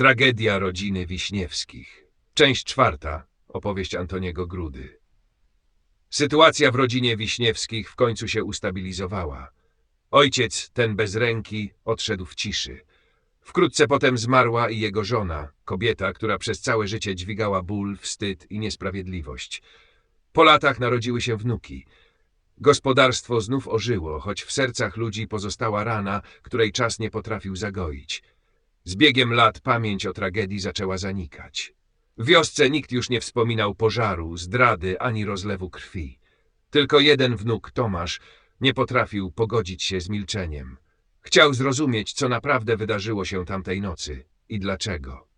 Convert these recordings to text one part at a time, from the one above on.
Tragedia rodziny Wiśniewskich. Część czwarta. Opowieść Antoniego Grudy. Sytuacja w rodzinie Wiśniewskich w końcu się ustabilizowała. Ojciec, ten bez ręki, odszedł w ciszy. Wkrótce potem zmarła i jego żona, kobieta, która przez całe życie dźwigała ból, wstyd i niesprawiedliwość. Po latach narodziły się wnuki. Gospodarstwo znów ożyło, choć w sercach ludzi pozostała rana, której czas nie potrafił zagoić. Z biegiem lat pamięć o tragedii zaczęła zanikać. W wiosce nikt już nie wspominał pożaru, zdrady ani rozlewu krwi. Tylko jeden wnuk, Tomasz, nie potrafił pogodzić się z milczeniem. Chciał zrozumieć, co naprawdę wydarzyło się tamtej nocy i dlaczego.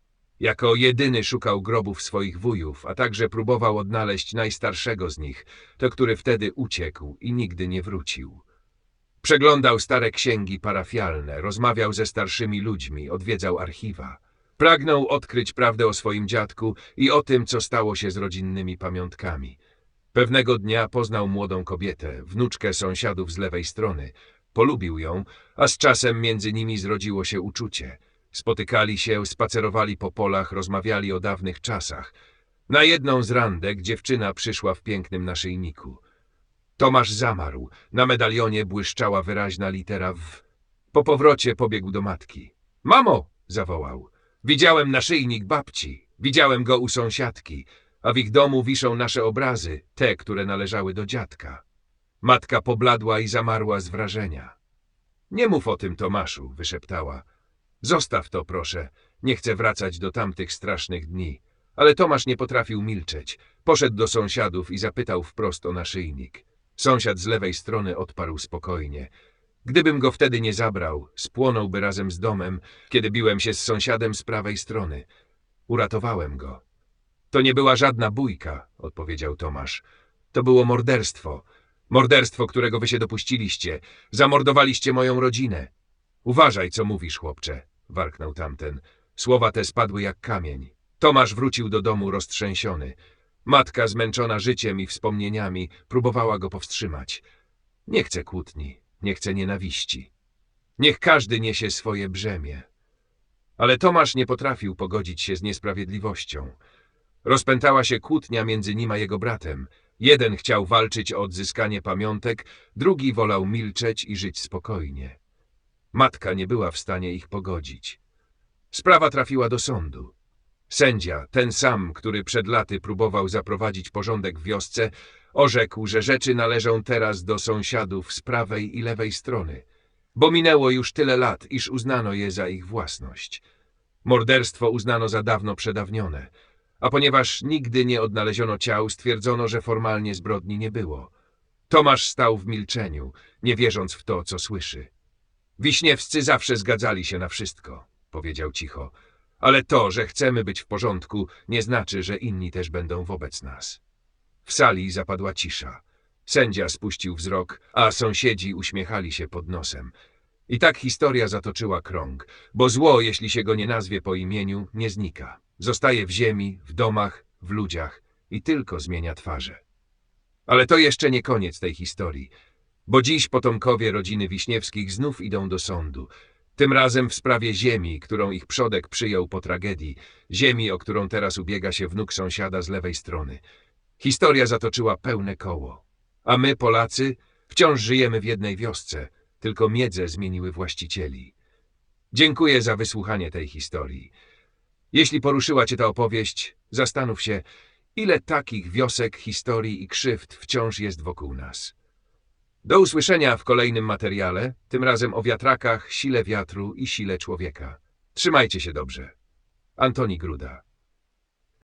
Jako jedyny szukał grobów swoich wujów, a także próbował odnaleźć najstarszego z nich, to który wtedy uciekł i nigdy nie wrócił. Przeglądał stare księgi parafialne, rozmawiał ze starszymi ludźmi, odwiedzał archiwa. Pragnął odkryć prawdę o swoim dziadku i o tym, co stało się z rodzinnymi pamiątkami. Pewnego dnia poznał młodą kobietę, wnuczkę sąsiadów z lewej strony. Polubił ją, a z czasem między nimi zrodziło się uczucie. Spotykali się, spacerowali po polach, rozmawiali o dawnych czasach. Na jedną z randek dziewczyna przyszła w pięknym naszyjniku. Tomasz zamarł. Na medalionie błyszczała wyraźna litera W. Po powrocie pobiegł do matki. Mamo! zawołał. Widziałem naszyjnik babci. Widziałem go u sąsiadki, a w ich domu wiszą nasze obrazy, te, które należały do dziadka. Matka pobladła i zamarła z wrażenia. Nie mów o tym, Tomaszu, wyszeptała. Zostaw to, proszę. Nie chcę wracać do tamtych strasznych dni. Ale Tomasz nie potrafił milczeć. Poszedł do sąsiadów i zapytał wprost o naszyjnik. Sąsiad z lewej strony odparł spokojnie. Gdybym go wtedy nie zabrał, spłonąłby razem z domem, kiedy biłem się z sąsiadem z prawej strony. Uratowałem go. To nie była żadna bójka, odpowiedział Tomasz. To było morderstwo. Morderstwo, którego wy się dopuściliście. Zamordowaliście moją rodzinę. Uważaj, co mówisz, chłopcze, warknął tamten. Słowa te spadły jak kamień. Tomasz wrócił do domu roztrzęsiony. Matka, zmęczona życiem i wspomnieniami, próbowała go powstrzymać. Nie chcę kłótni, nie chcę nienawiści. Niech każdy niesie swoje brzemię. Ale Tomasz nie potrafił pogodzić się z niesprawiedliwością. Rozpętała się kłótnia między nim a jego bratem. Jeden chciał walczyć o odzyskanie pamiątek, drugi wolał milczeć i żyć spokojnie. Matka nie była w stanie ich pogodzić. Sprawa trafiła do sądu. Sędzia, ten sam, który przed laty próbował zaprowadzić porządek w wiosce, orzekł, że rzeczy należą teraz do sąsiadów z prawej i lewej strony, bo minęło już tyle lat, iż uznano je za ich własność. Morderstwo uznano za dawno przedawnione, a ponieważ nigdy nie odnaleziono ciał, stwierdzono, że formalnie zbrodni nie było. Tomasz stał w milczeniu, nie wierząc w to, co słyszy. Wiśniewscy zawsze zgadzali się na wszystko, powiedział cicho. Ale to, że chcemy być w porządku, nie znaczy, że inni też będą wobec nas. W sali zapadła cisza. Sędzia spuścił wzrok, a sąsiedzi uśmiechali się pod nosem. I tak historia zatoczyła krąg, bo zło, jeśli się go nie nazwie po imieniu, nie znika. Zostaje w ziemi, w domach, w ludziach i tylko zmienia twarze. Ale to jeszcze nie koniec tej historii, bo dziś potomkowie rodziny Wiśniewskich znów idą do sądu, tym razem w sprawie ziemi, którą ich przodek przyjął po tragedii, ziemi, o którą teraz ubiega się wnuk sąsiada z lewej strony. Historia zatoczyła pełne koło. A my, Polacy, wciąż żyjemy w jednej wiosce, tylko miedze zmieniły właścicieli. Dziękuję za wysłuchanie tej historii. Jeśli poruszyła cię ta opowieść, zastanów się, ile takich wiosek, historii i krzywd wciąż jest wokół nas. Do usłyszenia w kolejnym materiale, tym razem o wiatrakach, sile wiatru i sile człowieka. Trzymajcie się dobrze. Antoni Gruda